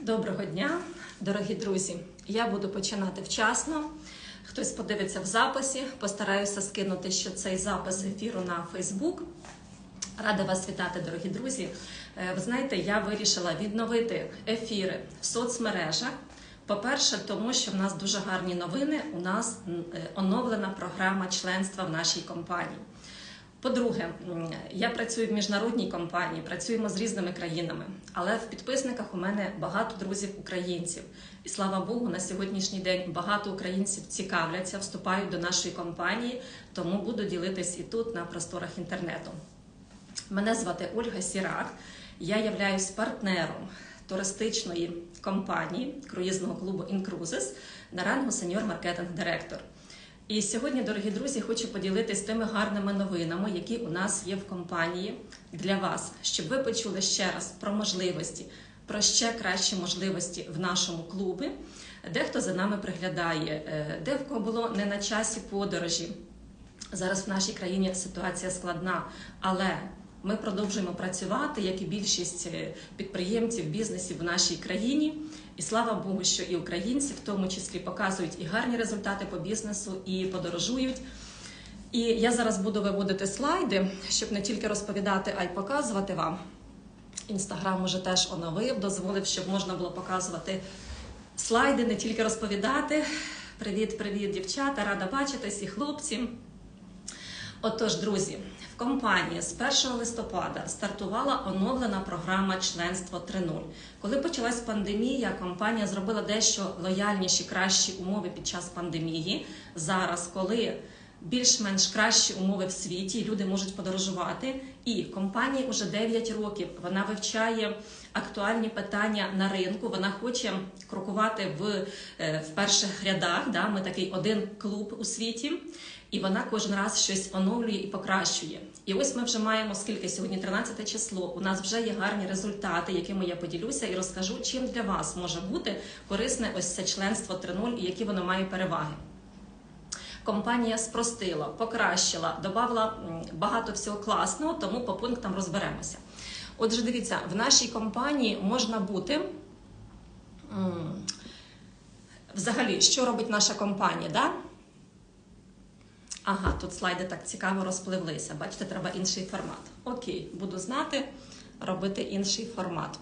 Доброго дня, дорогі друзі. Я буду починати вчасно. Хтось подивиться в записі, постараюся скинути ще цей запис ефіру на Фейсбук. Рада вас вітати, дорогі друзі. Е, Ви знаєте, я вирішила відновити ефіри в соцмережах. По-перше, тому що в нас дуже гарні новини. У нас е, оновлена програма членства в нашій компанії. По-друге, я працюю в міжнародній компанії, працюємо з різними країнами, але в підписниках у мене багато друзів українців. І слава Богу, на сьогоднішній день багато українців цікавляться, вступають до нашої компанії, тому буду ділитись і тут на просторах інтернету. Мене звати Ольга Сірак. Я являюсь партнером туристичної компанії круїзного клубу Incruises на рангу сеньор маркетинг директор. І сьогодні, дорогі друзі, хочу поділитися тими гарними новинами, які у нас є в компанії для вас, щоб ви почули ще раз про можливості, про ще кращі можливості в нашому клубі. Дехто за нами приглядає, е, де в кого було не на часі подорожі. Зараз в нашій країні ситуація складна, але ми продовжуємо працювати, як і більшість е, підприємців, бізнесів в нашій країні. І слава Богу, що і українці в тому числі показують і гарні результати по бізнесу, і подорожують. І я зараз буду виводити слайди, щоб не тільки розповідати, а й показувати вам. Інстаграм уже теж оновив, дозволив, щоб можна було показувати слайди, не тільки розповідати. Привіт, привіт, дівчата! Рада бачитись і хлопці. Отож, друзі, компанії з 1 листопада стартувала оновлена програма членство 3.0. Коли почалась пандемія, компанія зробила дещо лояльніші, кращі умови під час пандемії. Зараз, коли більш-менш кращі умови в світі, люди можуть подорожувати. І компанії вже 9 років вона вивчає актуальні питання на ринку. Вона хоче крокувати в, е, в перших рядах. Да? Ми такий один клуб у світі. І вона кожен раз щось оновлює і покращує. І ось ми вже маємо скільки сьогодні 13 число. У нас вже є гарні результати, якими я поділюся, і розкажу, чим для вас може бути корисне ось це членство 3.0 і які воно має переваги. Компанія спростила, покращила, додала багато всього класного, тому по пунктам розберемося. Отже, дивіться, в нашій компанії можна бути. Взагалі, що робить наша компанія? Да? Ага, тут слайди так цікаво розпливлися. Бачите, треба інший формат. Окей, буду знати, робити інший формат.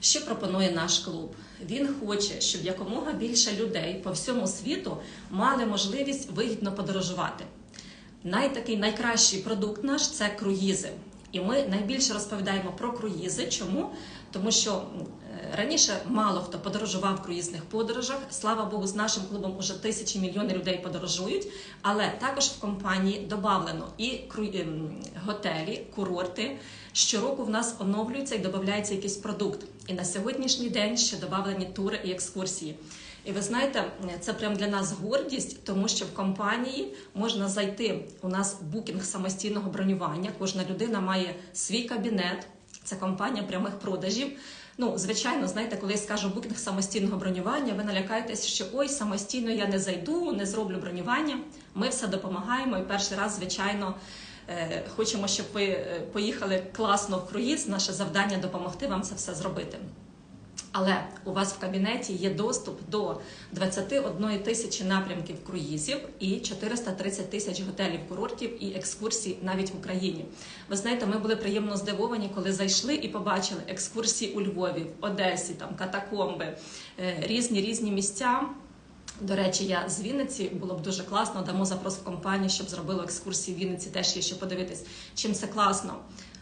Що пропонує наш клуб? Він хоче, щоб якомога більше людей по всьому світу мали можливість вигідно подорожувати. Найтакий найкращий продукт наш це круїзи. І ми найбільше розповідаємо про круїзи. Чому? Тому що е, раніше мало хто подорожував в круїзних подорожах. Слава Богу, з нашим клубом уже тисячі мільйони людей подорожують. Але також в компанії додавлено і ем, готелі, курорти. Щороку в нас оновлюється і додається якийсь продукт. І на сьогоднішній день ще додавлені тури і екскурсії. І ви знаєте, це прям для нас гордість, тому що в компанії можна зайти. У нас букінг самостійного бронювання. Кожна людина має свій кабінет. Це компанія прямих продажів. Ну, звичайно, знаєте, коли я скажу букінг самостійного бронювання, ви налякаєтесь, що ой, самостійно я не зайду, не зроблю бронювання. Ми все допомагаємо. І перший раз, звичайно, е, хочемо, щоб ви е, поїхали класно в круїз. Наше завдання допомогти вам це все зробити. Але у вас в кабінеті є доступ до 21 тисячі напрямків круїзів і 430 тисяч готелів, курортів і екскурсій навіть в Україні. Ви знаєте, ми були приємно здивовані, коли зайшли і побачили екскурсії у Львові, в Одесі, там катакомби, е, різні різні місця. До речі, я з Вінниці було б дуже класно. Дамо запрос в компанію, щоб зробили екскурсії в Вінниці. Теж є що подивитись, чим це класно.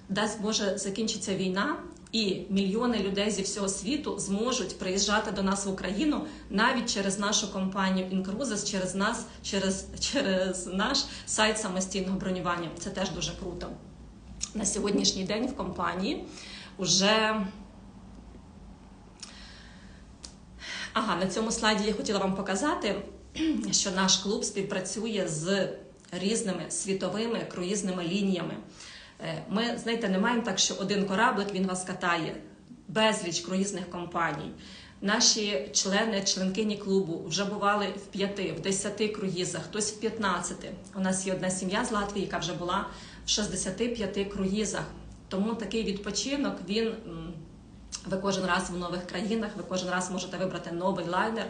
Дасть Боже, закінчиться війна, і мільйони людей зі всього світу зможуть приїжджати до нас в Україну навіть через нашу компанію Incruises, через нас, через, через наш сайт самостійного бронювання. Це теж дуже круто. На сьогоднішній день в компанії вже Ага, на цьому слайді я хотіла вам показати, що наш клуб співпрацює з різними світовими круїзними лініями. Е, Ми, знаєте, не маємо так, що один кораблик він вас катає, безліч круїзних компаній. Наші члени, членкині клубу вже бували в п'яти, в десяти круїзах, хтось в 15. У нас є одна сім'я з Латвії, яка вже була в 65 круїзах. Тому такий відпочинок він Ви кожен раз в нових країнах, ви кожен раз можете вибрати новий лайнер.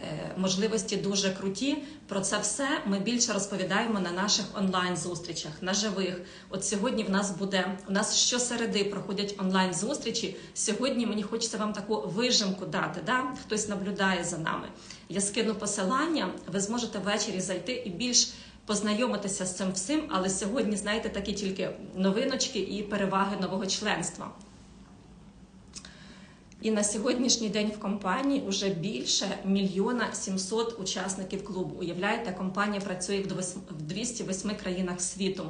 Е, Можливості дуже круті. Про це все ми більше розповідаємо на наших онлайн-зустрічах, на живих. От сьогодні в нас буде у нас щосереди проходять онлайн-зустрічі. Сьогодні мені хочеться вам таку вижимку дати. Да? Хтось наблюдає за нами. Я скину посилання, ви зможете ввечері зайти і більш познайомитися з цим всім. Але сьогодні, знаєте, такі тільки новиночки і переваги нового членства. І на сьогоднішній день в компанії вже більше мільйона 700 учасників клубу. Уявляєте, компанія працює в 208 країнах світу.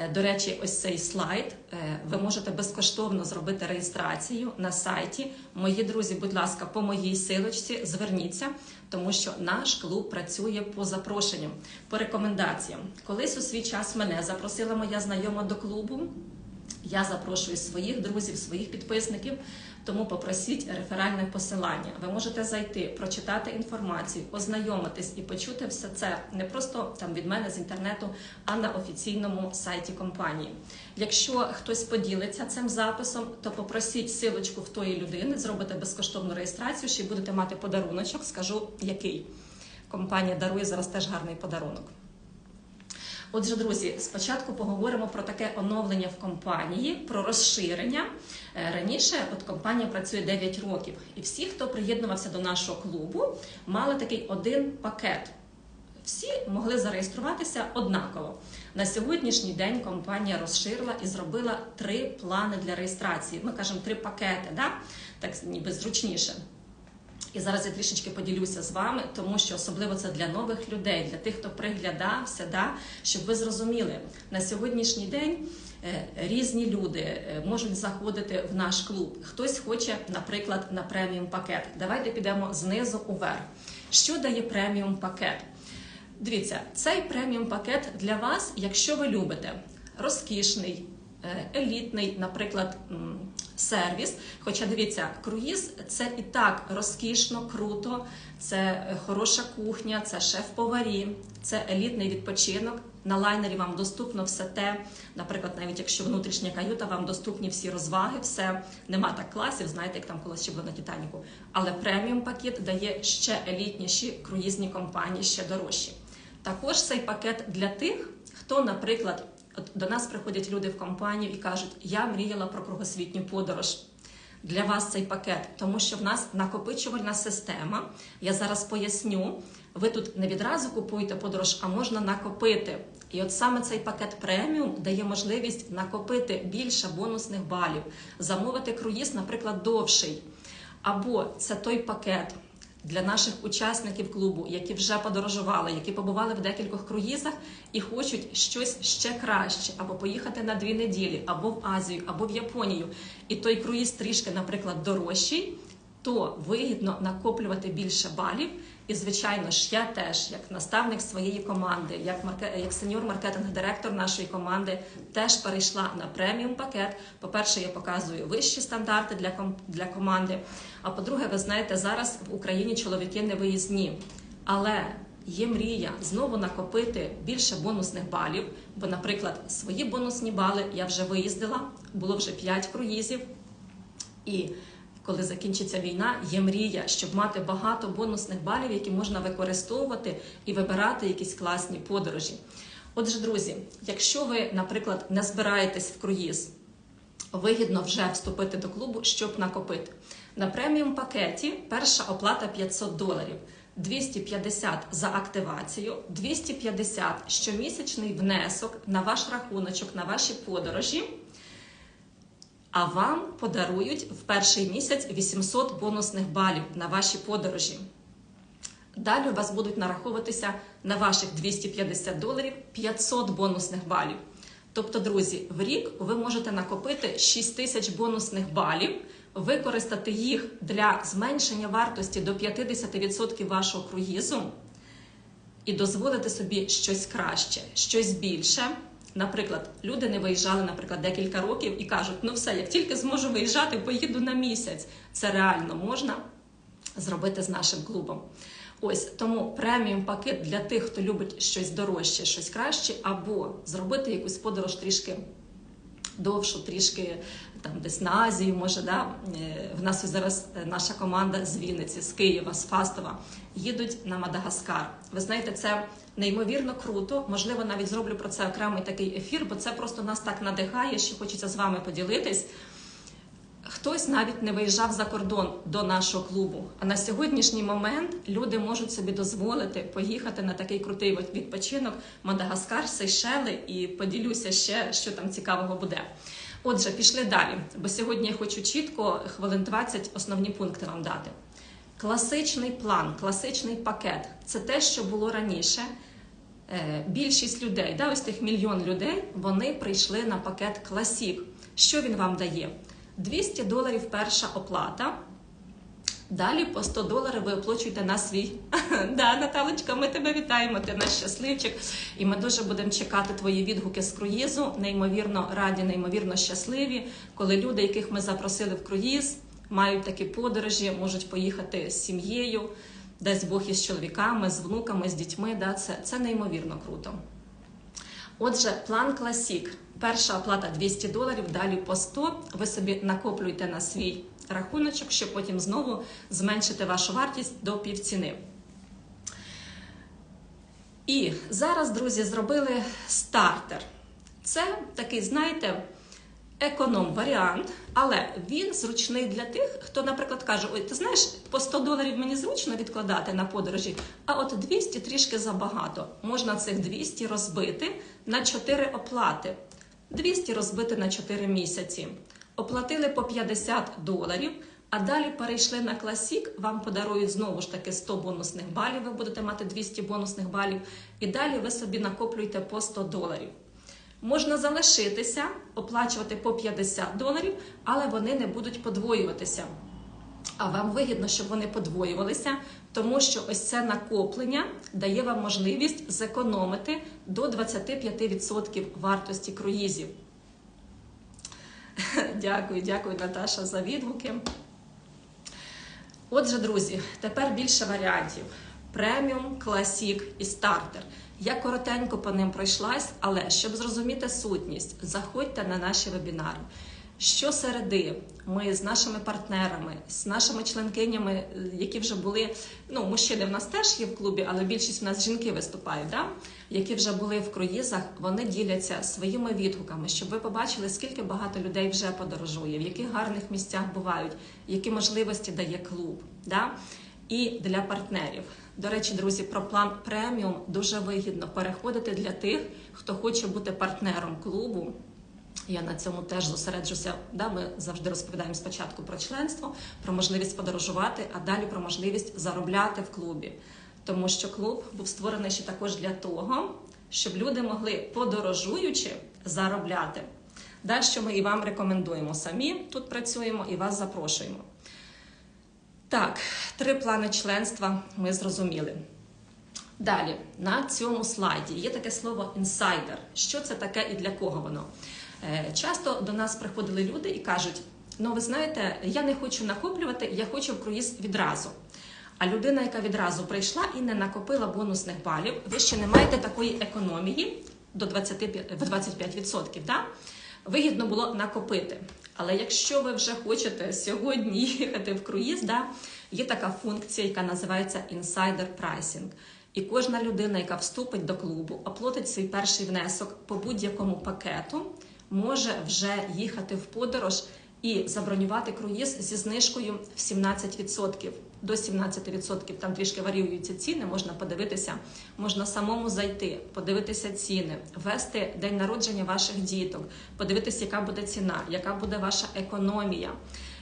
Е, До речі, ось цей слайд. е, Ви можете безкоштовно зробити реєстрацію на сайті. Мої друзі, будь ласка, по моїй силочці зверніться, тому що наш клуб працює по запрошенням, по рекомендаціям. Колись у свій час мене запросила моя знайома до клубу. Я запрошую своїх друзів, своїх підписників, тому попросіть реферальне посилання. Ви можете зайти, прочитати інформацію, ознайомитись і почути все це не просто там від мене з інтернету, а на офіційному сайті компанії. Якщо хтось поділиться цим записом, то попросіть силочку в тої людини, зробите безкоштовну реєстрацію, ще й будете мати подаруночок. Скажу який. Компанія дарує зараз теж гарний подарунок. Отже, друзі, спочатку поговоримо про таке оновлення в компанії, про розширення. Е, Раніше от компанія працює 9 років, і всі, хто приєднувався до нашого клубу, мали такий один пакет. Всі могли зареєструватися однаково. На сьогоднішній день компанія розширила і зробила три плани для реєстрації. Ми кажемо три пакети, да? так ніби зручніше. І зараз я трішечки поділюся з вами, тому що особливо це для нових людей, для тих, хто приглядався, да, щоб ви зрозуміли, на сьогоднішній день е, різні люди е, можуть заходити в наш клуб. Хтось хоче, наприклад, на преміум пакет. Давайте підемо знизу уверх. Що дає преміум пакет? Дивіться, цей преміум пакет для вас, якщо ви любите розкішний, елітний, наприклад, сервіс. Хоча дивіться, круїз це і так розкішно, круто, це е, хороша кухня, це шеф-поварі, це елітний відпочинок. На лайнері вам доступно все те, наприклад, навіть якщо внутрішня каюта, вам доступні всі розваги, все нема так класів, знаєте, як там колись ще було на Титаніку. Але преміум пакет дає ще елітніші круїзні компанії, ще дорожчі. Також цей пакет для тих, хто, наприклад, до нас приходять люди в компанію і кажуть, я мріяла про кругосвітню подорож. Для вас цей пакет, тому що в нас накопичувальна система. Я зараз поясню. Ви тут не відразу купуєте подорож, а можна накопити. І от саме цей пакет преміум дає можливість накопити більше бонусних балів, замовити круїз, наприклад, довший. Або це той пакет для наших учасників клубу, які вже подорожували, які побували в декількох круїзах і хочуть щось ще краще, або поїхати на дві неділі, або в Азію, або в Японію. І той круїз трішки, наприклад, дорожчий, то вигідно накоплювати більше балів. І, звичайно ж, я теж, як наставник своєї команди, як марке... як сеньор маркетинг-директор нашої команди, теж перейшла на преміум пакет. По-перше, я показую вищі стандарти для ком... для команди. А по-друге, ви знаєте, зараз в Україні чоловіки не виїзні. Але є мрія знову накопити більше бонусних балів. Бо, наприклад, свої бонусні бали я вже виїздила, було вже 5 круїзів. І коли закінчиться війна, є мрія, щоб мати багато бонусних балів, які можна використовувати і вибирати якісь класні подорожі. Отже, друзі, якщо ви, наприклад, не збираєтесь в круїз, вигідно вже вступити до клубу, щоб накопити. На преміум пакеті перша оплата 500 доларів. 250 за активацію, 250 щомісячний внесок на ваш рахуночок, на ваші подорожі. А вам подарують в перший місяць 800 бонусних балів на ваші подорожі. Далі у вас будуть нараховуватися на ваших 250 доларів 500 бонусних балів. Тобто, друзі, в рік ви можете накопити 6 тисяч бонусних балів, використати їх для зменшення вартості до 50% вашого круїзу і дозволити собі щось краще, щось більше. Наприклад, люди не виїжджали, наприклад, декілька років і кажуть: ну все, як тільки зможу виїжджати, поїду на місяць. Це реально можна зробити з нашим клубом. Ось тому преміум пакет для тих, хто любить щось дорожче, щось краще, або зробити якусь подорож трішки довшу, трішки там десь на Азію, може, да? Е, в нас зараз е, наша команда з Вінниці, з Києва, з Фастова, їдуть на Мадагаскар. Ви знаєте, це неймовірно круто. Можливо, навіть зроблю про це окремий такий ефір, бо це просто нас так надихає, що хочеться з вами поділитись. Хтось навіть не виїжджав за кордон до нашого клубу. А на сьогоднішній момент люди можуть собі дозволити поїхати на такий крутий відпочинок Мадагаскар, Сейшели і поділюся ще, що там цікавого буде. Отже, пішли далі, бо сьогодні я хочу чітко хвилин 20 основні пункти вам дати. Класичний план, класичний пакет це те, що було раніше. Е, Більшість людей, да, ось тих мільйон людей, вони прийшли на пакет Класік. Що він вам дає? 200 доларів перша оплата. Далі по 100 доларів ви оплачуєте на свій. да, Наталочка, ми тебе вітаємо, ти наш щасливчик. І ми дуже будемо чекати твої відгуки з круїзу. Неймовірно раді, неймовірно щасливі, коли люди, яких ми запросили в круїз, мають такі подорожі, можуть поїхати з сім'єю, десь Бог із чоловіками, з внуками, з дітьми. Да, Це, це неймовірно круто. Отже, план Класік. Перша оплата 200 доларів, далі по 100. Ви собі накоплюєте на свій рахуночок, щоб потім знову зменшити вашу вартість до півціни. І зараз, друзі, зробили стартер. Це такий, знаєте, економ-варіант, але він зручний для тих, хто, наприклад, каже: Ой, ти знаєш, по 100 доларів мені зручно відкладати на подорожі, а от 200 трішки забагато. Можна цих 200 розбити на 4 оплати. 200 розбити на 4 місяці. Оплатили по 50 доларів, а далі перейшли на класік. Вам подарують знову ж таки 100 бонусних балів. Ви будете мати 200 бонусних балів, і далі ви собі накоплюєте по 100 доларів. Можна залишитися, оплачувати по 50 доларів, але вони не будуть подвоюватися. А вам вигідно, щоб вони подвоювалися, тому що ось це накоплення дає вам можливість зекономити до 25% вартості круїзів. Дякую, дякую, Наташа, за відгуки. Отже, друзі, тепер більше варіантів: преміум, класік і стартер. Я коротенько по ним пройшлась, але щоб зрозуміти сутність, заходьте на наші вебінари. Щосереди ми з нашими партнерами, з нашими членкинями, які вже були, ну, мужчини в нас теж є в клубі, але більшість в нас жінки виступають, да? які вже були в круїзах, вони діляться своїми відгуками, щоб ви побачили, скільки багато людей вже подорожує, в яких гарних місцях бувають, які можливості дає клуб. Да? І для партнерів. До речі, друзі, про план преміум дуже вигідно переходити для тих, хто хоче бути партнером клубу. Я на цьому теж зосереджуся. Да, Ми завжди розповідаємо спочатку про членство, про можливість подорожувати, а далі про можливість заробляти в клубі. Тому що клуб був створений ще також для того, щоб люди могли, подорожуючи, заробляти. Далі ми і вам рекомендуємо самі тут працюємо і вас запрошуємо. Так, три плани членства ми зрозуміли. Далі, на цьому слайді є таке слово інсайдер. Що це таке і для кого воно? Е, Часто до нас приходили люди і кажуть: ну, ви знаєте, я не хочу накоплювати, я хочу в круїз відразу. А людина, яка відразу прийшла і не накопила бонусних балів, ви ще не маєте такої економії до 25%, в 25%. Да? Вигідно було накопити. Але якщо ви вже хочете сьогодні їхати в круїз, да, є така функція, яка називається інсайдер прайсінг. І кожна людина, яка вступить до клубу, оплатить свій перший внесок по будь-якому пакету, може вже їхати в подорож і забронювати круїз зі знижкою в 17%. До 17%. Там трішки варіюються ціни, можна подивитися, можна самому зайти, подивитися ціни, ввести день народження ваших діток, подивитися, яка буде ціна, яка буде ваша економія.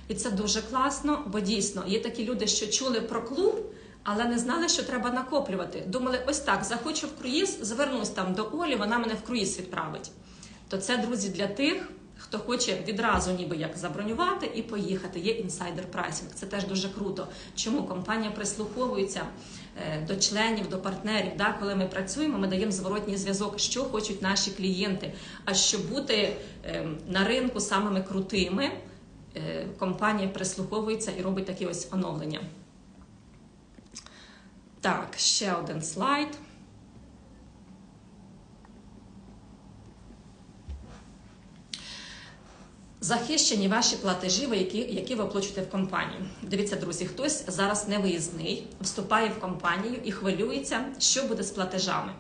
І це дуже класно, бо дійсно є такі люди, що чули про клуб. Але не знали, що треба накоплювати. Думали, ось так, захочу в круїз, звернусь там до Олі, вона мене в круїз відправить. То це, друзі, для тих, хто хоче відразу ніби як забронювати і поїхати. Є інсайдер прайсинг. Це теж дуже круто. Чому компанія прислуховується е, до членів, до партнерів? Да? Коли ми працюємо, ми даємо зворотній зв'язок, що хочуть наші клієнти. А щоб бути ем, на ринку самими крутими, е, компанія прислуховується і робить такі ось оновлення. Так, ще один слайд. Захищені ваші платежі, які, які ви оплачуєте в компанію. Дивіться, друзі, хтось зараз не виїзний, вступає в компанію і хвилюється, що буде з платежами.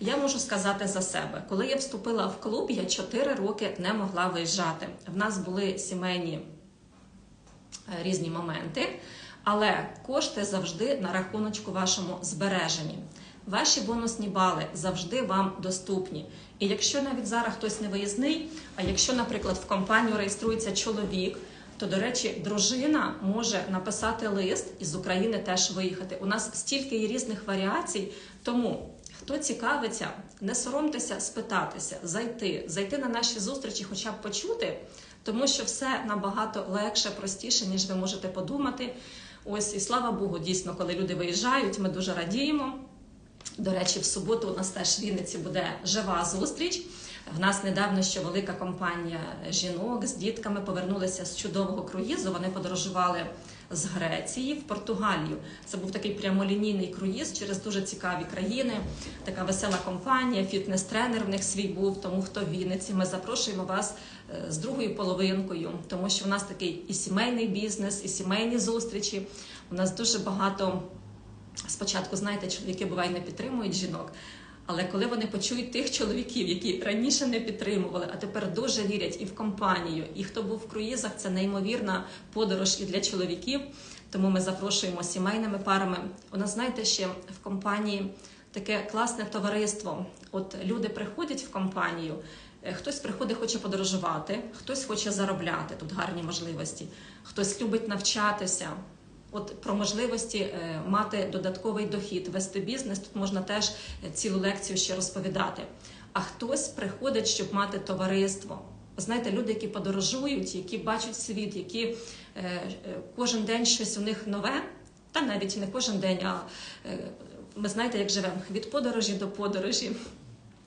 Я можу сказати за себе, коли я вступила в клуб, я 4 роки не могла виїжджати. В нас були сімейні е, різні моменти, але кошти завжди на рахуночку вашому збережені. Ваші бонусні бали завжди вам доступні. І якщо навіть зараз хтось не виїзний, а якщо, наприклад, в компанію реєструється чоловік, то, до речі, дружина може написати лист і з України теж виїхати. У нас стільки є різних варіацій, тому хто цікавиться, не соромтеся спитатися, зайти, зайти на наші зустрічі, хоча б почути, тому що все набагато легше, простіше, ніж ви можете подумати. Ось і слава Богу, дійсно, коли люди виїжджають, ми дуже радіємо. До речі, в суботу у нас теж в Вінниці буде жива зустріч. В нас недавно ще велика компанія жінок з дітками повернулися з чудового круїзу. Вони подорожували з Греції в Португалію. Це був такий прямолінійний круїз через дуже цікаві країни. Така весела компанія, фітнес-тренер в них свій був. Тому хто в Вінниці, ми запрошуємо вас е, з другою половинкою, тому що в нас такий і сімейний бізнес, і сімейні зустрічі. У нас дуже багато. Спочатку, знаєте, чоловіки буває не підтримують жінок, але коли вони почують тих чоловіків, які раніше не підтримували, а тепер дуже вірять і в компанію, і хто був в круїзах, це неймовірна подорож і для чоловіків. Тому ми запрошуємо сімейними парами. У нас, знаєте, ще в компанії таке класне товариство. От люди приходять в компанію. е, Хтось приходить, хоче подорожувати, хтось хоче заробляти тут гарні можливості, хтось любить навчатися. От про можливості е, мати додатковий дохід, вести бізнес. Тут можна теж е, цілу лекцію ще розповідати. А хтось приходить, щоб мати товариство. Знаєте, люди, які подорожують, які бачать світ, які е, кожен день щось у них нове, та навіть не кожен день, а ми знаєте, як живемо від подорожі до подорожі.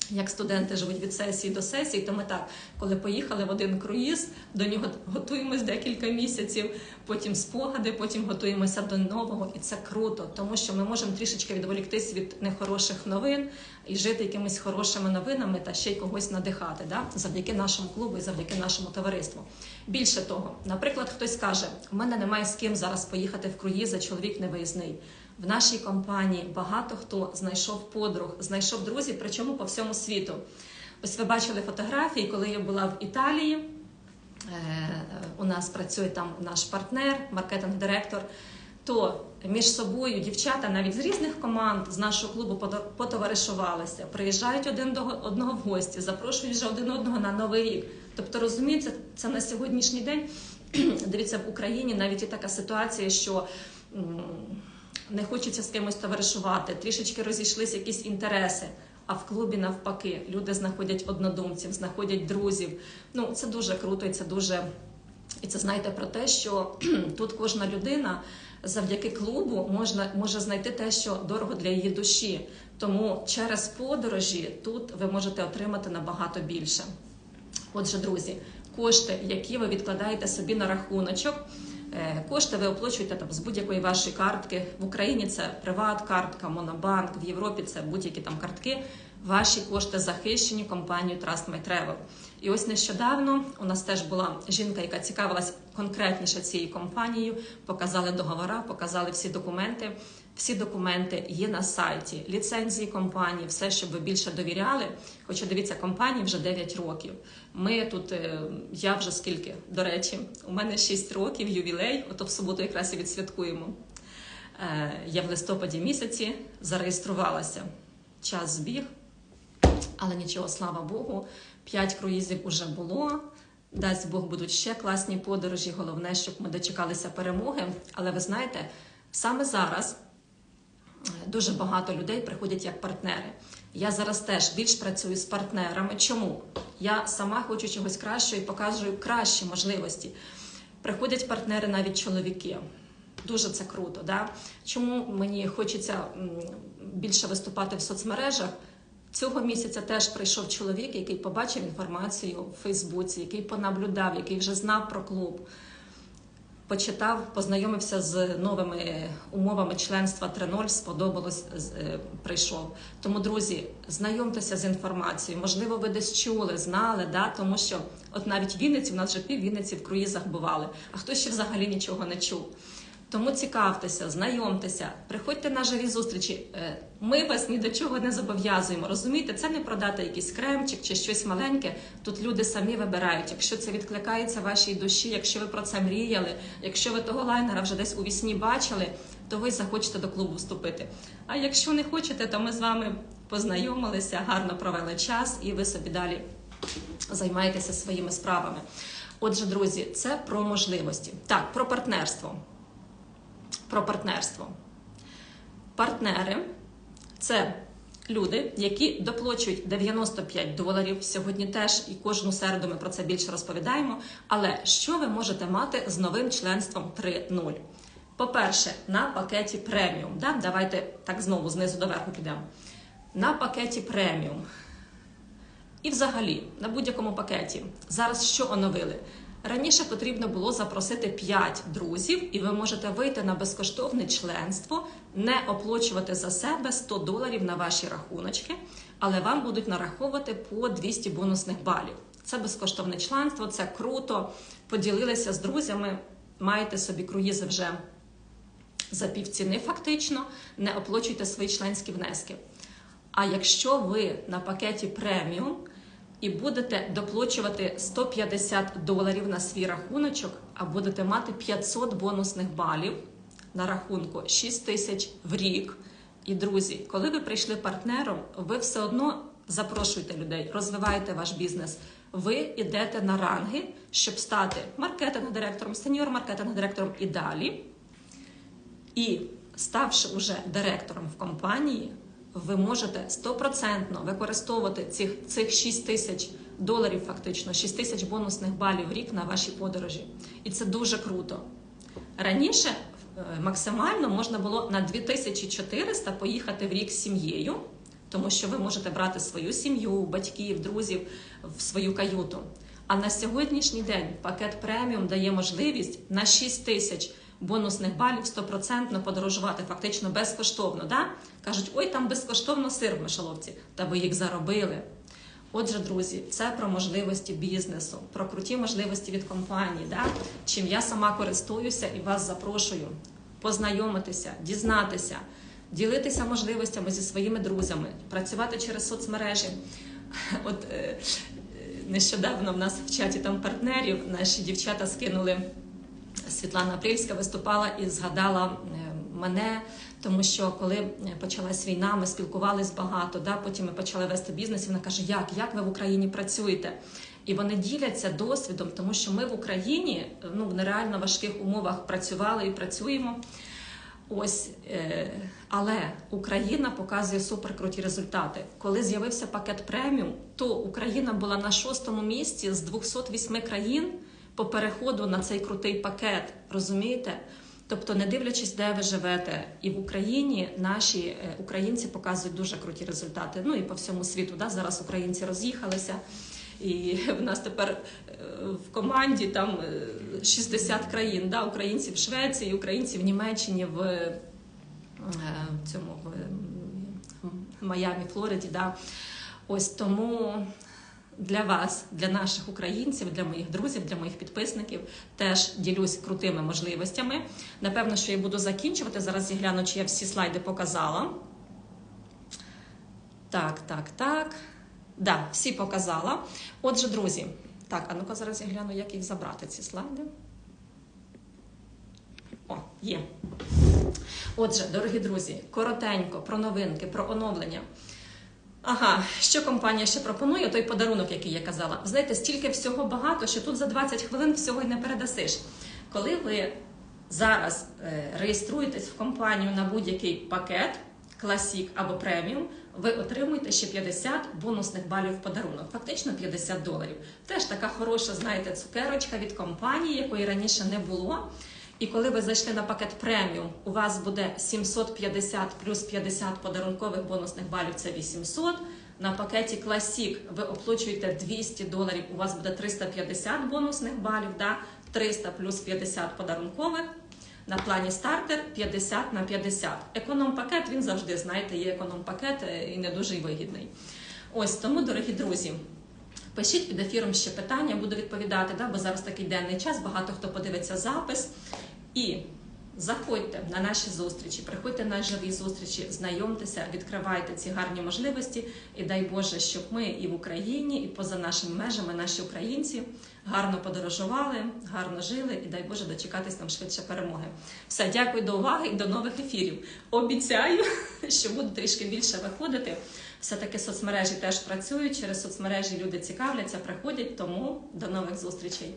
Як студенти живуть від сесії до сесії, то ми так, коли поїхали в один круїз, до нього готуємось декілька місяців, потім спогади, потім готуємося до нового, і це круто, тому що ми можемо трішечки відволіктись від нехороших новин і жити якимись хорошими новинами та ще й когось надихати, да? завдяки нашому клубу і завдяки нашому товариству. Більше того, наприклад, хтось каже: у мене немає з ким зараз поїхати в круїз, а чоловік не виїзний. В нашій компанії багато хто знайшов подруг, знайшов друзів, причому по всьому світу. Ось ви бачили фотографії, коли я була в Італії. Е, У нас працює там наш партнер, маркетинг-директор. То між собою дівчата навіть з різних команд з нашого клубу потоваришувалися, приїжджають один до одного в гості, запрошують вже один одного на новий рік. Тобто, розумієте, це на сьогоднішній день. Дивіться, в Україні навіть є така ситуація, що не хочеться з кимось товаришувати, трішечки розійшлися якісь інтереси. А в клубі навпаки люди знаходять однодумців, знаходять друзів. Ну це дуже круто, і це дуже і це знаєте про те, що тут кожна людина завдяки клубу можна може знайти те, що дорого для її душі. Тому через подорожі тут ви можете отримати набагато більше. Отже, друзі, кошти, які ви відкладаєте собі на рахуночок. Е, Кошти ви оплачуєте там з будь-якої вашої картки. В Україні це приват-картка, Монобанк, в Європі це будь-які там картки. Ваші кошти захищені компанією Trust My Travel. І ось нещодавно у нас теж була жінка, яка цікавилась конкретніше цією компанією. Показали договора, показали всі документи. Всі документи є на сайті, ліцензії компанії, все, щоб ви більше довіряли. Хоча дивіться, компанії вже 9 років. Ми тут, е, я вже скільки, до речі, у мене 6 років ювілей, ото в суботу якраз і відсвяткуємо. Е, Я в листопаді місяці зареєструвалася. Час збіг, але нічого, слава Богу, 5 круїзів уже було. Дасть Бог будуть ще класні подорожі. Головне, щоб ми дочекалися перемоги. Але ви знаєте, саме зараз дуже багато людей приходять як партнери. Я зараз теж більш працюю з партнерами. Чому? Я сама хочу чогось кращого і показую кращі можливості. Приходять партнери, навіть чоловіки. Дуже це круто. Да? Чому мені хочеться більше виступати в соцмережах? Цього місяця теж прийшов чоловік, який побачив інформацію в Фейсбуці, який понаблюдав, який вже знав про клуб. Почитав, познайомився з новими умовами членства 3.0, сподобалось, е, прийшов. Тому, друзі, знайомтеся з інформацією. Можливо, ви десь чули, знали, да? тому що от навіть Вінниці, в нас вже пів Вінниці в круїзах бували, а хтось ще взагалі нічого не чув. Тому цікавтеся, знайомтеся, приходьте на живі зустрічі. Е, Ми вас ні до чого не зобов'язуємо. Розумієте, це не продати якийсь кремчик чи щось маленьке. Тут люди самі вибирають. Якщо це відкликається вашій душі, якщо ви про це мріяли, якщо ви того лайнера вже десь у вісні бачили, то ви захочете до клубу вступити. А якщо не хочете, то ми з вами познайомилися, гарно провели час, і ви собі далі займаєтеся своїми справами. Отже, друзі, це про можливості. Так, про партнерство про партнерство. Партнери це люди, які доплачують 95 доларів. Сьогодні теж і кожну середу ми про це більше розповідаємо. Але що ви можете мати з новим членством 3.0? По-перше, на пакеті преміум. Да? Давайте так знову знизу до верху підемо. На пакеті преміум. І взагалі на будь-якому пакеті. Зараз що оновили? Раніше потрібно було запросити 5 друзів, і ви можете вийти на безкоштовне членство, не оплачувати за себе 100 доларів на ваші рахуночки, але вам будуть нараховувати по 200 бонусних балів. Це безкоштовне членство, це круто. Поділилися з друзями, маєте собі круїзи вже за півціни, фактично, не оплачуйте свої членські внески. А якщо ви на пакеті преміум і будете доплачувати 150 доларів на свій рахуночок, а будете мати 500 бонусних балів на рахунку 6 тисяч в рік. І друзі, коли ви прийшли партнером, ви все одно запрошуєте людей, розвиваєте ваш бізнес. Ви йдете на ранги, щоб стати маркетинг-директором, сеньор-маркетинг-директором і далі. І ставши уже директором в компанії, ви можете стопроцентно використовувати цих, цих 6 тисяч доларів, фактично, 6 тисяч бонусних балів в рік на ваші подорожі. І це дуже круто. Раніше е, максимально можна було на 2400 поїхати в рік з сім'єю, тому що ви можете брати свою сім'ю, батьків, друзів в свою каюту. А на сьогоднішній день пакет преміум дає можливість на 6 тисяч бонусних балів стопроцентно подорожувати, фактично безкоштовно. Да? Кажуть, ой, там безкоштовно сир в мишоловці, та ви їх заробили. Отже, друзі, це про можливості бізнесу, про круті можливості від компанії, да? чим я сама користуюся і вас запрошую познайомитися, дізнатися, ділитися можливостями зі своїми друзями, працювати через соцмережі. От е, е, нещодавно в нас в чаті там партнерів наші дівчата скинули. Світлана Апрільська виступала і згадала е, мене, тому що коли почалась війна, ми спілкувались багато. Да? Потім ми почали вести бізнес. І вона каже: Як? Як ви в Україні працюєте? І вони діляться досвідом, тому що ми в Україні ну в нереально важких умовах працювали і працюємо. Ось, е, але Україна показує суперкруті результати. Коли з'явився пакет преміум, то Україна була на шостому місці з 208 країн по переходу на цей крутий пакет. Розумієте? Тобто, не дивлячись, де ви живете, і в Україні наші е, українці показують дуже круті результати. Ну і по всьому світу. Да? Зараз українці роз'їхалися. І в нас тепер е, в команді там е, 60 країн, да, українці в Швеції, українці в Німеччині, в, е, в цьому в Майамі, Флориді. Да. Ось тому для вас, для наших українців, для моїх друзів, для моїх підписників теж ділюсь крутими можливостями. Напевно, що я буду закінчувати. Зараз я гляну, чи я всі слайди показала. Так, так, так. Да, всі показала. Отже, друзі, так, а ну-ка зараз я гляну, як їх забрати, ці слайди. О, є. Отже, дорогі друзі, коротенько про новинки, про оновлення. Ага, що компанія ще пропонує, той подарунок, який я казала. Знаєте, стільки всього багато, що тут за 20 хвилин всього й не передасиш. Коли ви зараз е, реєструєтесь в компанію на будь-який пакет, класік або преміум, ви отримуєте ще 50 бонусних балів в подарунок, фактично 50 доларів. Теж така хороша, знаєте, цукерочка від компанії, якої раніше не було. І коли ви зайшли на пакет преміум, у вас буде 750 плюс 50 подарункових бонусних балів це 800. На пакеті Classic ви оплачуєте 200 доларів, у вас буде 350 бонусних балів. Да? 300 плюс 50 подарункових. На плані стартер 50 на 50. Економ-пакет, він завжди, знаєте, є економ-пакет е, і не дуже вигідний. Ось тому, дорогі друзі, пишіть під ефіром ще питання, буду відповідати, да, бо зараз такий денний час, багато хто подивиться запис. І заходьте на наші зустрічі, приходьте на живі зустрічі, знайомтеся, відкривайте ці гарні можливості. І дай Боже, щоб ми і в Україні, і поза нашими межами, наші українці гарно подорожували, гарно жили, і дай Боже дочекатись нам швидше перемоги. Все, дякую до уваги і до нових ефірів. Обіцяю, що буду трішки більше виходити. Все-таки соцмережі теж працюють. Через соцмережі люди цікавляться, приходять. Тому до нових зустрічей.